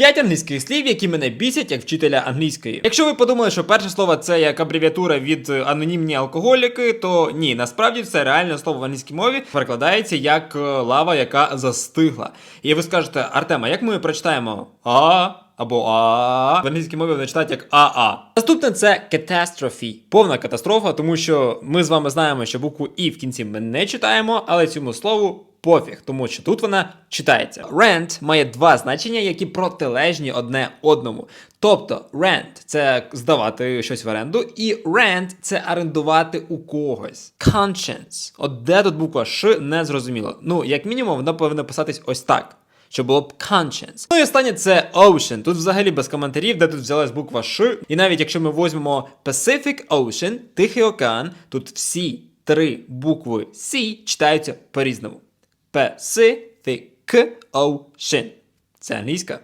П'ять англійських слів, які мене бісять як вчителя англійської. Якщо ви подумали, що перше слово це як абревіатура від е, анонімні алкоголіки, то ні, насправді це реальне слово в англійській мові перекладається як е, лава, яка застигла. І ви скажете, Артема, як ми прочитаємо а або а в англійській мові вони читають як АА. Наступне це catastrophe. Повна катастрофа, тому що ми з вами знаємо, що букву І в кінці ми не читаємо, але цьому слову пофіг, тому що тут вона читається. Rent має два значення, які протилежні одне одному. Тобто rent – це здавати щось в оренду, і rent – це орендувати у когось. Conscience. От де тут буква Ш не зрозуміло. Ну, як мінімум, вона повинна писатись ось так. Що було б conscience. Ну і останнє це ocean. Тут взагалі без коментарів, де тут взялась буква Ш. І навіть якщо ми візьмемо Pacific Ocean, Тихий океан, тут всі три букви C читаються по-різному. Pacific Ocean. Це англійська